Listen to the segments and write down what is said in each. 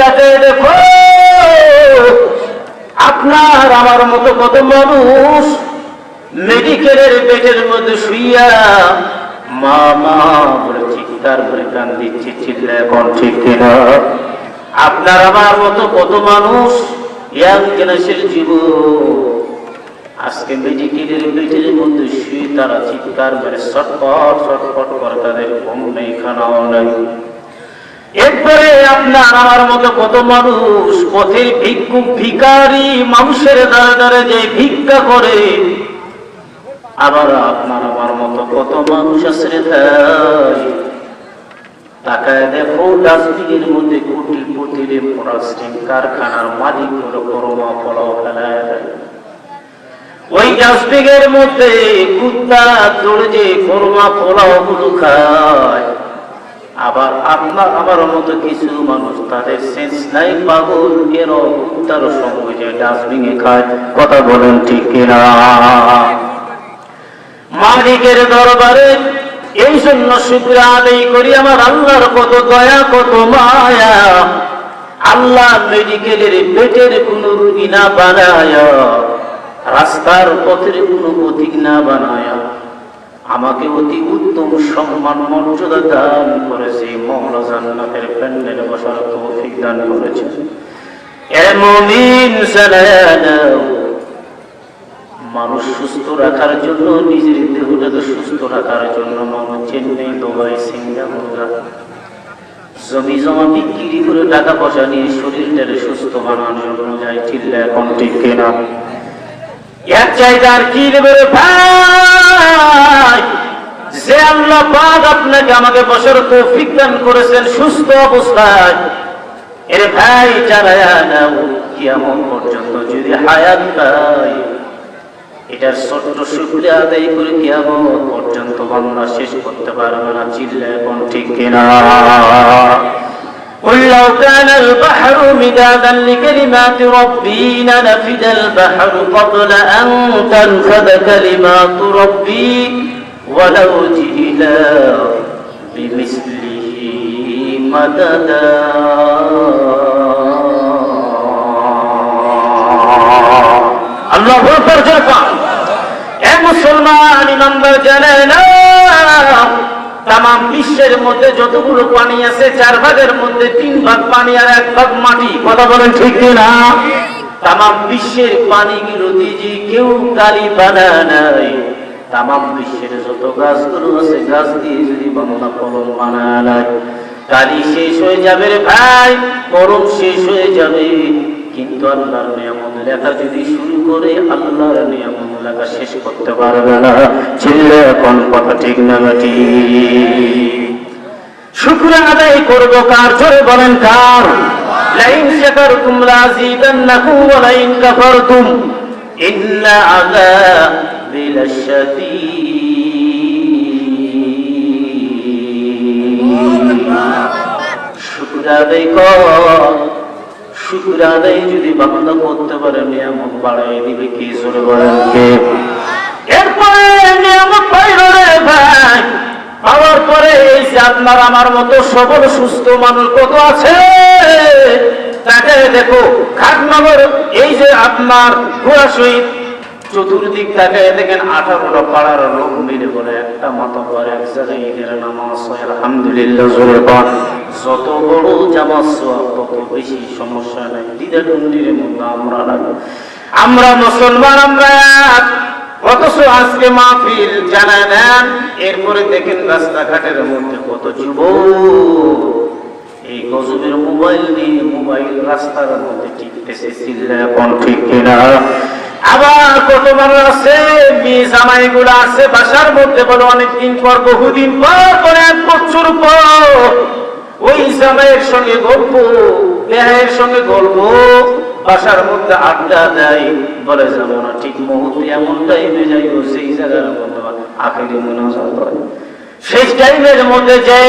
তাকে দেখো, আপনার আমার মতো কত মানুষ মেডিকেলের পেটের মধ্যে শুইয়া মা মা বলে চিৎকার করে কান দিচ্ছে চিল্লা এখন ঠিক কিনা আপনার আমার মতো কত মানুষ ইয়াং জেনারেশনের জীব। আজকে মেডিকেলের পেটের মধ্যে শুয়ে তারা চিৎকার করে, ছটপট ছটপট করে তাদের ঘুম নেই, খানাও নাই। এরপরে আপনার আমার মতো কত মানুষ, পথের ভিক্ষুক ভিকারি মানুষের দ্বারা দ্বারা যে ভিক্ষা করে, আবার আপনার আমার মতো কত মানুষ আছে তাকায় দেখো, ডাস্টবিনের মধ্যে কারখানার মালিক ফেলায় ওই ডাস্টবিনের মধ্যে কুত্তা দৌড়ে যে করোনা ফলাও খায়। আবার আপনার আমার মতো কিছু মানুষ তাদের সেন্স নাই পাগল এর তার সঙ্গে যে ডাস্টবিনে খায়। কথা বলেন ঠিক কিনা? মালিকের দরবারে এই জন্য শুক্র আদায় করি, আমার আল্লাহর কত দয়া, কত মায়া। আল্লাহ মেডিকেলের পেটের কোন রুগী না বানায়, রাস্তার পথের কোন পথিক না বানায়। আমাকে অতি উত্তম সম্মান মর্যাদা দান করেছে মহলা জান্নাতের প্যান্ডেলে বসার তৌফিক দান করেছে। এ মুমিন সালাম মানুষ সুস্থ রাখার জন্য, নিজের দেহটাকে সুস্থ রাখার জন্য মানুষ চেন্নাই, দুবাই, সিঙ্গাপুর জমি জমা বিক্রি করে টাকা পয়সা নিয়ে শরীরটাকে সুস্থ বানানোর জন্য যায় চিল্লা এখন ঠিক কেনা। এক জায়গার কি নেবে ভাই? যে আল্লাহ পাক আপনাকে আমাকে বছর তৌফিক দান করেছেন সুস্থ অবস্থায়। এর ভাই যারা নাও পর্যন্ত যদি হায়াত পায় এটার ছোট্ট শুক্রিয়া আদায় করে কিয়ামত পর্যন্ত বাংলা শেষ করতে পারবে না চিল্লা এখন ঠিক কিনা? قل لو كان البحر مدادا لكلمات ربي لنفد البحر قبل أن تنفد كلمات ربي ولو جئنا بمثله مددا الله أكبر جرفا يا مسلمان من جلالات তাম বিশ্বের মধ্যে যতগুলো পানি আছে, চার ভাগের মধ্যে তিন ভাগ পানি আর এক ভাগ মাটি। কথা বলেন ঠিক না তাম বিশ্বের পানিগুলো দিয়ে কেউ কালি বানায় নাই। তাম বিশ্বের যত গাছগুলো আছে, গাছ দিয়ে যদি বাংলা কলম বানায় নাই কালি শেষ হয়ে যাবে ভাই করম শেষ হয়ে যাবে। কিন্তু আল্লাহর নিয়ামত লেখা যদি শুরু করে, আল্লাহর নিয়ামত লেখা শেষ করতে পারবে না। এখন কথা ঠিক না নাকি? শুক্র আদায় করব কার? জোরে বলেন কার? লাইন লাযীদান্নাকুম ওয়া লাইন ইন্না আযাবি লাশাদীদ শুক্র আদায় কর। শুক্র আদায় যদি বান্দা করতে পারে, নিয়ামত বাড়াই দিবে কি জোরে বলেন এরপরে নিয়ামত পাইল রে ভাই, পাওয়ার পরে এই যে আপনার আমার মতো সবল, সুস্থ মানুষ কত আছে? তাকে দেখো খাট খাটনগর এই যে আপনার ঘোড়া শহীদ চতুর্দিক তাকে দেখেন আঠারোটা পাড়ার লোক মিলে বলে, একটা মাথা পর এক জায়গায় নামাজ আলহামদুলিল্লাহ, জোরে পান যত বড় সোয়াব তত বেশি সমস্যা নাই দিদা টন্ডির মধ্যে আমরা লাগি আমরা মুসলমান, আমরা অথচ আজকে মাহফিল জানায় নেন এরপরে দেখেন রাস্তাঘাটের মধ্যে কত যুবক। এই গজবের মোবাইল নিয়ে মোবাইল রাস্তার মধ্যে টিকতেছে চিল্লা এখন ঠিক কিনা? আবার কত মানুষ আছে মেয়ে জামাই গুলো আছে, বাসার মধ্যে বলো অনেকদিন পর, বহুদিন পর করে এক বছর পর, ওই জামাইয়ের সঙ্গে গল্প দেহের সঙ্গে গল্প, বাসার মধ্যে আড্ডা দেয়, বলে যাব না, ঠিক মুহূর্তে এমন টাইমে যাইব, সেই জায়গার আখেরি হয়। সেই টাইমের মধ্যে যে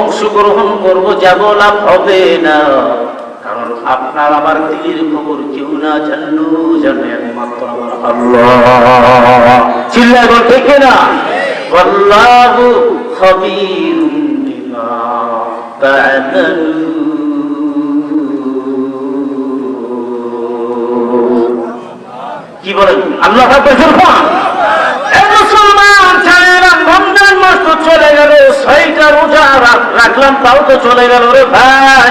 অংশগ্রহণ করব, যাব লাভ হবে না। কারণ আপনার আমার দিলের খবর না জানো, জানে একমাত্র আমার আল্লাহ। চিল্লায় বল, ঠিক না আল্লাহু খবীরুম কি বলেন? আল্লাহ বেজুর পান মুসলমান ছাড়েলাম রমজান মাস চলে গেল ছয়টা রোজা রাখলাম, তাও তো চলে গেল রে ভাই।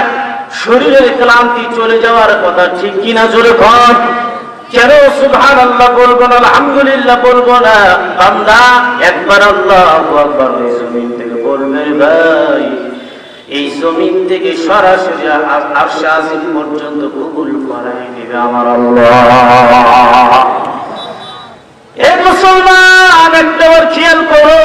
শরীরের ক্লান্তি চলে যাওয়ার কথা ঠিক কিনা জোরে কর কেন সুবহান আল্লাহ বলব না, আলহামদুলিল্লাহ বলব না? বান্দা, একবার আল্লাহ জমিন থেকে বলবে, ভাই, এই জমিন থেকে সরাসরি আরশা পর্যন্ত কবুল করাই নেবে আমার আল্লাহ। এ মুসলমান একটা খেয়াল করো।